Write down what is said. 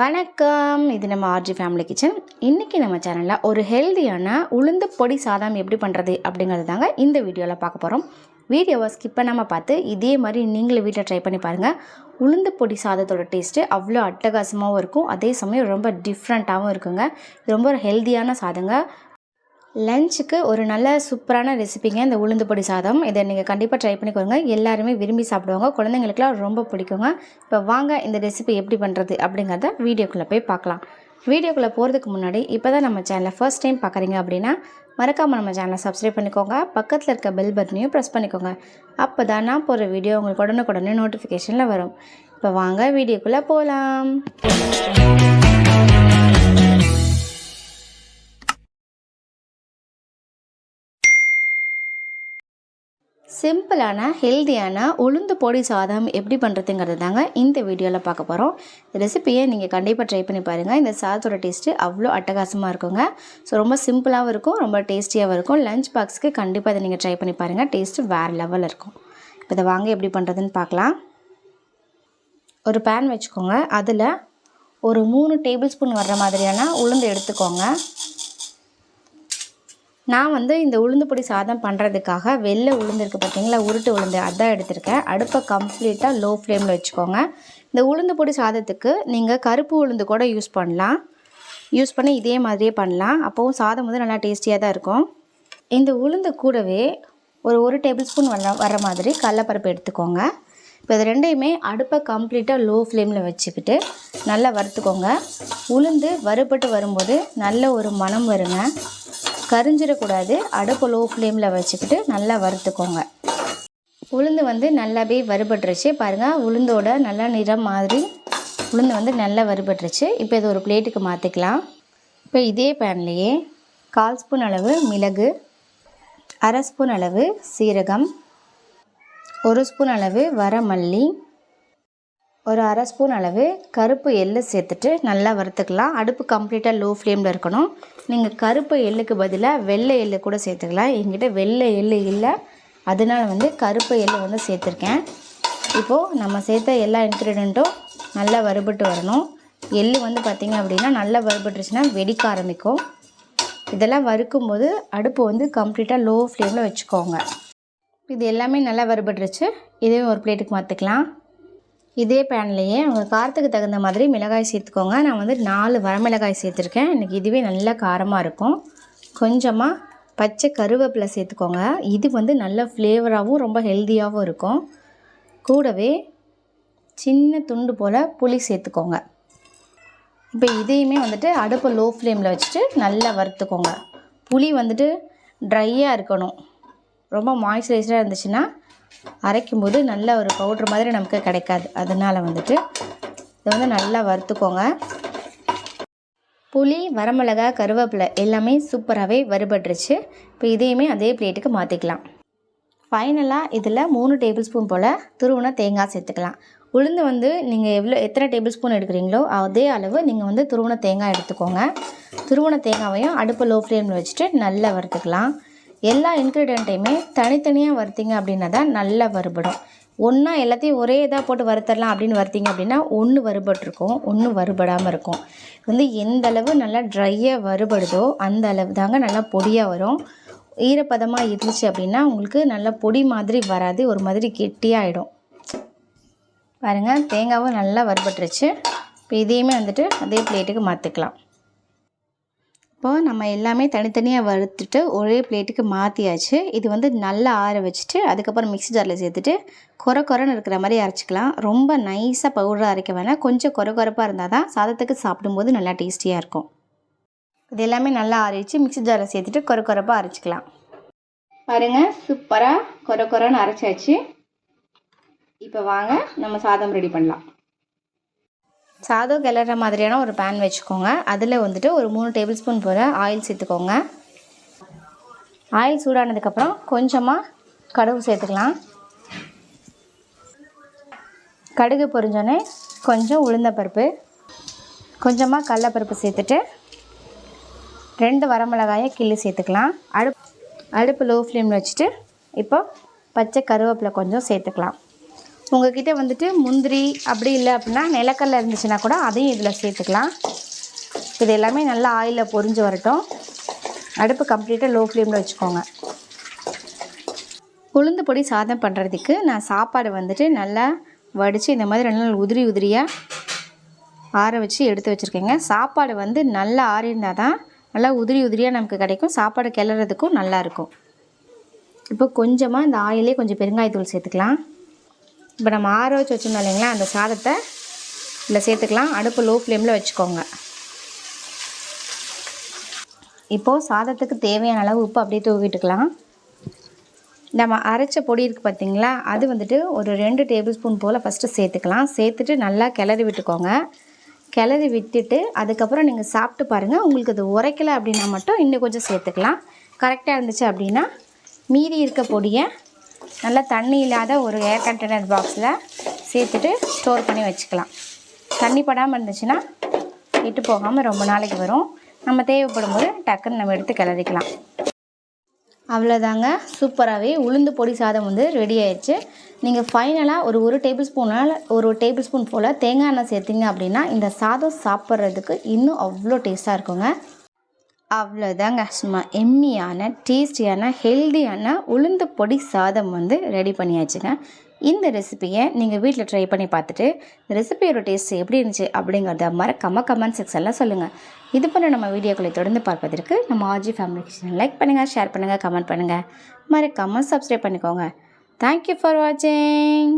வணக்கம். இது நம்ம ஆர்ஜி ஃபேமிலி கிச்சன் இன்றைக்கி நம்ம சேனலில் ஒரு ஹெல்தியான உளுந்து பொடி சாதம் எப்படி பண்ணுறது அப்படிங்கிறது தாங்க இந்த வீடியோவில் பார்க்க போகிறோம் வீடியோவை ஸ்கிப் பண்ணாமல் பார்த்து இதே மாதிரி நீங்களும் வீட்டில் ட்ரை பண்ணி பாருங்கள் உளுந்து பொடி சாதத்தோட டேஸ்ட்டு அவ்வளோ அட்டகாசமாகவும் இருக்கும். அதே சமயம் ரொம்ப டிஃப்ரெண்ட்டாகவும் இருக்குங்க. ரொம்ப ஒரு ஹெல்தியான சாதங்க. லஞ்சுக்கு ஒரு நல்ல சூப்பரான ரெசிபிங்க இந்த உளுந்து பொடி சாதம். இதை நீங்கள் கண்டிப்பாக ட்ரை பண்ணிக்கோங்க. எல்லாருமே விரும்பி சாப்பிடுவாங்க. குழந்தைங்களுக்குலாம் ரொம்ப பிடிக்குங்க. இப்போ வாங்க இந்த ரெசிபி எப்படி பண்ணுறது அப்படிங்கிறத வீடியோக்குள்ளே போய் பார்க்கலாம். வீடியோக்குள்ளே போகிறதுக்கு முன்னாடி இப்போ தான் நம்ம சேனலை ஃபர்ஸ்ட் டைம் பார்க்குறீங்க அப்படின்னா மறக்காமல் நம்ம சேனலை சப்ஸ்கிரைப் பண்ணிக்கோங்க. பக்கத்தில் இருக்க பெல் பட்டனையும் ப்ரெஸ் பண்ணிக்கோங்க. அப்போ தான் நான் போகிற வீடியோ உங்களுக்கு உடனுக்குடனே நோட்டிஃபிகேஷனில் வரும். இப்போ வாங்க வீடியோக்குள்ளே போகலாம் சிம்பிளான ஹெல்தியான உளுந்து பொடி சாதம் எப்படி பண்ணுறதுங்கிறது தாங்க இந்த வீடியோவில் பார்க்க போகிறோம் ரெசிபியை நீங்கள் கண்டிப்பாக ட்ரை பண்ணி பாருங்கள் இந்த சாதத்தோட டேஸ்ட்டு அவ்வளோ அட்டகாசமாக இருக்குங்க. ஸோ ரொம்ப சிம்பிளாகவும் இருக்கும் ரொம்ப டேஸ்டியாகவும் இருக்கும். லஞ்ச் பாக்ஸ்க்கு கண்டிப்பாக இதை நீங்கள் ட்ரை பண்ணி பாருங்கள் டேஸ்ட்டு வேறு லெவலில் இருக்கும். இப்போ இதை வாங்க எப்படி பண்ணுறதுன்னு பார்க்கலாம். ஒரு பேன் வச்சுக்கோங்க. அதில் ஒரு மூணு டேபிள் ஸ்பூன் வர்ற மாதிரியான உளுந்து எடுத்துக்கோங்க. நான் வந்து இந்த உளுந்து பொடி சாதம் பண்ணுறதுக்காக வெளில உளுந்து இருக்குது பார்த்தீங்களா உருட்டு உளுந்து அதான் எடுத்திருக்கேன். அடுப்பை கம்ப்ளீட்டாக லோ ஃப்ளேமில் வச்சுக்கோங்க. இந்த உளுந்து பொடி சாதத்துக்கு நீங்கள் கருப்பு உளுந்து கூட யூஸ் பண்ணலாம். யூஸ் பண்ணி இதே மாதிரியே பண்ணலாம். அப்போவும் சாதம் வந்து நல்லா டேஸ்டியாக தான் இருக்கும். இந்த உளுந்து கூடவே ஒரு ஒரு டேபிள் ஸ்பூன் வர வர மாதிரி கடலப்பருப்பு எடுத்துக்கோங்க. இப்போ இது ரெண்டையுமே அடுப்பை கம்ப்ளீட்டாக லோ ஃப்ளேமில் வச்சுக்கிட்டு நல்லா வறுத்துக்கோங்க. உளுந்து வறுபட்டு வரும்போது நல்ல ஒரு மணம் வருங்க. கரிஞ்சிடக்கூடாது. அடுப்பு லோ ஃப்ளேமில் வச்சுக்கிட்டு நல்லா வறுத்துக்கோங்க. உளுந்து வந்து நல்லாவே வறுபட்டுருச்சு. பாருங்கள் உளுந்தோட நல்ல நிறம் மாதிரி உளுந்து வந்து நல்லா வறுபட்டுருச்சு. இப்போ இது ஒரு பிளேட்டுக்கு மாற்றிக்கலாம் இப்போ இதே பேன்லேயே கால் ஸ்பூன் அளவு மிளகு அரை ஸ்பூன் அளவு சீரகம் ஒரு ஸ்பூன் அளவு வரமல்லி ஒரு அரை ஸ்பூன் அளவு கருப்பு எள்ளு சேர்த்துட்டு நல்லா வறுத்துக்கலாம். அடுப்பு கம்ப்ளீட்டாக லோ ஃப்ளேமில் இருக்கணும். நீங்கள் கருப்பு எள்ளுக்கு பதிலாக வெள்ளை எள்ளு கூட சேர்த்துக்கலாம். எங்கிட்ட வெள்ளை எள்ளு இல்லை. அதனால் வந்து கருப்பு எள்ளு வந்து சேர்த்துருக்கேன். இப்போது நம்ம சேர்த்த எல்லா இன்க்ரீடியண்ட்டும் நல்லா வறுபட்டு வரணும். எள்ளு வந்து பார்த்திங்க அப்படின்னா நல்லா வறுபட்டுருச்சுன்னா வெடிக்க ஆரம்பிக்கும். இதெல்லாம் வறுக்கும்போது அடுப்பு வந்து கம்ப்ளீட்டாக லோ ஃப்ளேமில் வச்சுக்கோங்க. இது எல்லாமே நல்லா வறுபட்டுருச்சு. இதையும் ஒரு பிளேட்டுக்கு மாற்றிக்கலாம் இதே பேன்லேயே உங்கள் காரத்துக்கு தகுந்த மாதிரி மிளகாய் சேர்த்துக்கோங்க. நான் வந்து நாலு வரமிளகாய் சேர்த்துருக்கேன். எனக்கு இதுவே நல்ல காரமாக இருக்கும். கொஞ்சமாக பச்சை கருவேப்பிலை சேர்த்துக்கோங்க. இது வந்து நல்ல ஃப்ளேவராகவும் ரொம்ப ஹெல்த்தியாகவும் இருக்கும். கூடவே சின்ன துண்டு போல் புளி சேர்த்துக்கோங்க. இப்போ இதையுமே வந்துட்டு அடுப்பை லோ ஃப்ளேமில் வச்சுட்டு நல்லா வறுத்துக்கோங்க. புளி வந்துட்டு ட்ரையாக இருக்கணும். ரொம்ப மாய்ஸ்சரைஸ்டாக இருந்துச்சுன்னா அரைக்கும்போது நல்ல ஒரு பவுட்ரு மாதிரி நமக்கு கிடைக்காது. அதனால் வந்துட்டு இதை வந்து நல்லா வறுத்துக்கோங்க. புளி வரமிளகா கருவேப்பிலை எல்லாமே சூப்பராகவே வறுபட்டுருச்சு. இப்போ இதையுமே அதே பிளேட்டுக்கு மாற்றிக்கலாம் ஃபைனலாக இதில் மூணு டேபிள் ஸ்பூன் போல் துருவன தேங்காய் சேர்த்துக்கலாம். உளுந்து வந்து நீங்கள் எவ்வளோ எத்தனை டேபிள் ஸ்பூன் எடுக்கிறீங்களோ அதே அளவு நீங்கள் வந்து துருவன தேங்காய் எடுத்துக்கோங்க. துருவன தேங்காவையும் அடுப்பு லோ ஃப்ளேமில் வச்சுட்டு நல்லா வறுத்துக்கலாம். எல்லா இன்க்ரீடியண்ட்டையுமே தனித்தனியாக வறுத்திங்க அப்படின்னா தான் நல்லா வறுபடும். ஒன்றா எல்லாத்தையும் ஒரே இதாக போட்டு வறுத்தரலாம் அப்படின்னு வறுத்திங்க அப்படின்னா ஒன்று வறுபட்டிருக்கும் ஒன்று வறுபடாமல் இருக்கும். வந்து எந்த அளவு நல்லா ட்ரையாக வறுபடுதோ அந்த அளவு தாங்க நல்லா பொடியாக வரும். ஈரப்பதமாக இருந்துச்சு அப்படின்னா உங்களுக்கு நல்லா பொடி மாதிரி வராது ஒரு மாதிரி கெட்டியாகிடும் பாருங்கள் தேங்காவும் நல்லா வறுபட்டுருச்சு. இப்போ இதையுமே வந்துட்டு அதே பிளேட்டுக்கு மாற்றிக்கலாம் இப்போ நம்ம எல்லாமே தனித்தனியாக வறுத்துட்டு ஒரே பிளேட்டுக்கு மாற்றியாச்சு இது வந்து நல்லா ஆற வச்சுட்டு அதுக்கப்புறம் மிக்ஸி ஜாரில் சேர்த்துட்டு கொர கொரன்னு இருக்கிற மாதிரி அரைச்சிக்கலாம். ரொம்ப நைஸாக பவுடராக அரைக்க வேணாம். கொஞ்சம் கொர கொரப்பாக இருந்தால் தான் சாதத்துக்கு சாப்பிடும்போது நல்லா டேஸ்டியாக இருக்கும். இது எல்லாமே நல்லா ஆறிச்சு மிக்ஸி ஜாரில் சேர்த்துட்டு கொர கொரப்பாக அரைச்சிக்கலாம். பாருங்கள் சூப்பராக கொர கொரன்னு அரைச்சாச்சு. இப்போ வாங்க நம்ம சாதம் ரெடி பண்ணலாம். சாதம் கிளற மாதிரியான ஒரு பேன் வச்சுக்கோங்க. அதில் வந்துட்டு ஒரு மூணு டேபிள் ஸ்பூன் போல் ஆயில் சேர்த்துக்கோங்க. ஆயில் சூடானதுக்கப்புறம் கொஞ்சமாக கடுகு சேர்த்துக்கலாம். கடுகு பொரிஞ்சோடனே கொஞ்சம் உளுந்தப்பருப்பு கொஞ்சமாக கடலப்பருப்பு சேர்த்துட்டு ரெண்டு வரமிளகாயை கிள்ளி சேர்த்துக்கலாம். அடுப்பு அடுப்பு லோ ஃப்ளேமில் வச்சுட்டு இப்போ பச்சை கருவேப்பிலை கொஞ்சம் சேர்த்துக்கலாம். உங்ககிட்ட வந்துட்டு முந்திரி அப்படி இல்லை அப்படின்னா நிலக்கடலை இருந்துச்சுன்னா கூட அதையும் இதில் சேர்த்துக்கலாம். இது எல்லாமே நல்லா ஆயிலில் பொரிஞ்சு வரட்டும். அடுப்பு கம்ப்ளீட்டாக லோ ஃப்ளேமில் வச்சுக்கோங்க. உளுந்து பொடி சாதம் பண்ணுறதுக்கு நான் சாப்பாடு வந்துட்டு நல்லா வடித்து இந்த மாதிரி ரெண்டு நாள் உதிரி உதிரியாக ஆற வச்சு எடுத்து வச்சுருக்கேங்க. சாப்பாடு வந்து நல்லா ஆறியிருந்தால் தான் நல்லா உதிரி உதிரியாக நமக்கு கிடைக்கும். சாப்பாடு கிளறதுக்கும் நல்லாயிருக்கும் இப்போ கொஞ்சமாக இந்த ஆயிலே கொஞ்சம் பெருங்காயத்தூள் சேர்த்துக்கலாம். இப்போ நம்ம ஆற வச்சு வச்சுருந்தோம் இல்லைங்களா அந்த சாதத்தை இதில் சேர்த்துக்கலாம். அடுப்பு லோ ஃப்ளேமில் வச்சுக்கோங்க. இப்போது சாதத்துக்கு தேவையான அளவு உப்பு அப்படியே தூவிட்டுக்கலாம். நம்ம அரைச்ச பொடி இருக்குது பார்த்தீங்களா அது வந்துட்டு ஒரு ரெண்டு டேபிள் ஸ்பூன் போல் ஃபஸ்ட்டு சேர்த்துக்கலாம். சேர்த்துட்டு நல்லா கிளறி விட்டுக்கோங்க. கிளறி விட்டுட்டு அதுக்கப்புறம் நீங்கள் சாப்பிட்டு பாருங்கள் உங்களுக்கு அது உரைக்கலை அப்படின்னா மட்டும் இன்னும் கொஞ்சம் சேர்த்துக்கலாம். கரெக்டாக இருந்துச்சு அப்படின்னா மீதி இருக்க பொடியை நல்லா தண்ணி இல்லாத ஒரு ஏர் கண்டெய்னர் பாக்ஸில் சேர்த்துட்டு ஸ்டோர் பண்ணி வச்சுக்கலாம். தண்ணி படாமல் இருந்துச்சுன்னா கெட்டு போகாமல் ரொம்ப நாளைக்கு வரும். நம்ம தேவைப்படும் போது டக்குன்னு நம்ம எடுத்து கிளறிக்கலாம். அவ்வளோதாங்க சூப்பராகவே உளுந்து பொடி சாதம் வந்து ரெடி ஆயிடுச்சு. நீங்கள் ஃபைனலாக ஒரு ஒரு டேபிள் ஸ்பூனால் ஒரு டேபிள் ஸ்பூன் போல் தேங்காய் எண்ணெய் சேர்த்திங்க அப்படின்னா இந்த சாதம் சாப்பிட்றதுக்கு இன்னும் அவ்வளோ டேஸ்ட்டாக இருக்குங்க. அவ்வளோதாங்க சும்மா எம்மியான டேஸ்டியான ஹெல்தியான உளுந்து பொடி சாதம் வந்து ரெடி பண்ணியாச்சுங்க. இந்த ரெசிபியை நீங்கள் வீட்டில் ட்ரை பண்ணி பார்த்துட்டு இந்த ரெசிபியோட டேஸ்ட் எப்படி இருந்துச்சு அப்படிங்கிறத மறக்காமல் கமெண்ட் செக்ஷனில் சொல்லுங்கள் இது பண்ண நம்ம வீடியோக்களை தொடர்ந்து பார்ப்பதற்கு நம்ம ஆஜி ஃபேமிலி கிச்சன் லைக் பண்ணுங்கள் ஷேர் பண்ணுங்கள் கமெண்ட் பண்ணுங்கள் மறக்காமல் சப்ஸ்கிரைப் பண்ணிக்கோங்க. தேங்க்யூ ஃபார் வாட்சிங்